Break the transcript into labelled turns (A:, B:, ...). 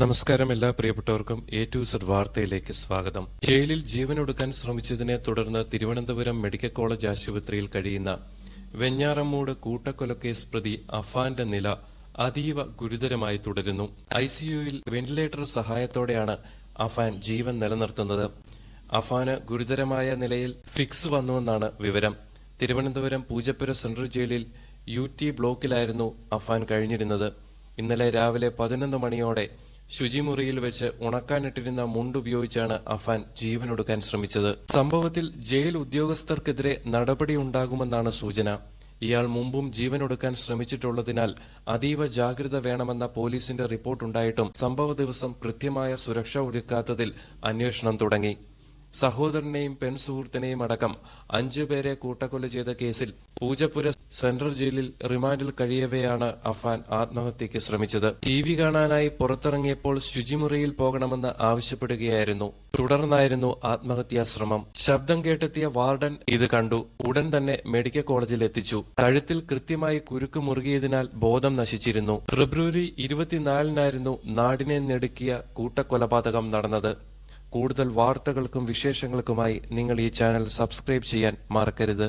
A: നമസ്കാരം എല്ലാ പ്രിയപ്പെട്ടവർക്കും എ ടു സെഡ് വാർത്തയിലേക്ക് സ്വാഗതം. ജയിലിൽ ജീവനൊടുക്കാൻ ശ്രമിച്ചതിനെ തുടർന്ന് തിരുവനന്തപുരം മെഡിക്കൽ കോളേജ് ആശുപത്രിയിൽ കഴിയുന്ന വെഞ്ഞാറമ്മൂട് കൂട്ടക്കൊലക്കേസ് പ്രതി അഫാന്റെ നില അതീവ ഗുരുതരമായി തുടരുന്നു. ഐസിയുവിൽ വെന്റിലേറ്റർ സഹായത്തോടെയാണ് അഫാൻ ജീവൻ നിലനിർത്തുന്നത്. അഫാന് ഗുരുതരമായ നിലയിൽ ഫിക്സ് വന്നുവെന്നാണ് വിവരം. തിരുവനന്തപുരം പൂജപ്പുര സെൻട്രൽ ജയിലിൽ യു ടി ബ്ലോക്കിലായിരുന്നു അഫാൻ കഴിഞ്ഞിരുന്നത്. ഇന്നലെ രാവിലെ പതിനൊന്ന് മണിയോടെ ശുചിമുറിയിൽ വെച്ച് ഉണക്കാനിട്ടിരുന്ന മുണ്ടുപയോഗിച്ചാണ് അഫാൻ ജീവനൊടുക്കാൻ ശ്രമിച്ചത്. സംഭവത്തിൽ ജയിൽ ഉദ്യോഗസ്ഥർക്കെതിരെ നടപടിയുണ്ടാകുമെന്നാണ് സൂചന. ഇയാൾ മുമ്പും ജീവനൊടുക്കാൻ ശ്രമിച്ചിട്ടുള്ളതിനാൽ അതീവ ജാഗ്രത വേണമെന്ന പോലീസിന്റെ റിപ്പോർട്ടുണ്ടായിട്ടും സംഭവ ദിവസം കൃത്യമായ സുരക്ഷ ഒരുക്കാത്തതിൽ അന്വേഷണം തുടങ്ങി. സഹോദരനെയും പെൺസുഹൃത്തിനെയും അടക്കം അഞ്ചുപേരെ കൂട്ടക്കൊല ചെയ്ത കേസിൽ പൂജപ്പുര സെൻട്രൽ ജയിലിൽ റിമാൻഡിൽ കഴിയവെയാണ് അഫാൻ ആത്മഹത്യയ്ക്ക് ശ്രമിച്ചത്. ടി വി കാണാനായി പുറത്തിറങ്ങിയപ്പോൾ ശുചിമുറിയിൽ പോകണമെന്ന് ആവശ്യപ്പെടുകയായിരുന്നു. തുടർന്നായിരുന്നു ആത്മഹത്യാ ശ്രമം. ശബ്ദം കേട്ടെത്തിയ വാർഡൻ ഇത് കണ്ടു. ഉടൻ തന്നെ മെഡിക്കൽ കോളേജിൽ എത്തിച്ചു. കഴുത്തിൽ കൃത്യമായി കുരുക്ക് മുറുകിയതിനാൽ ബോധം നശിച്ചിരുന്നു. ഫെബ്രുവരി ഇരുപത്തിനാലിനായിരുന്നു നാടിനെ നെടുക്കിയ കൂട്ടക്കൊലപാതകം നടന്നത്. കൂടുതൽ വാർത്തകൾക്കും വിശേഷങ്ങൾക്കുമായി നിങ്ങൾ ഈ ചാനൽ സബ്സ്ക്രൈബ് ചെയ്യാൻ മറക്കരുത്.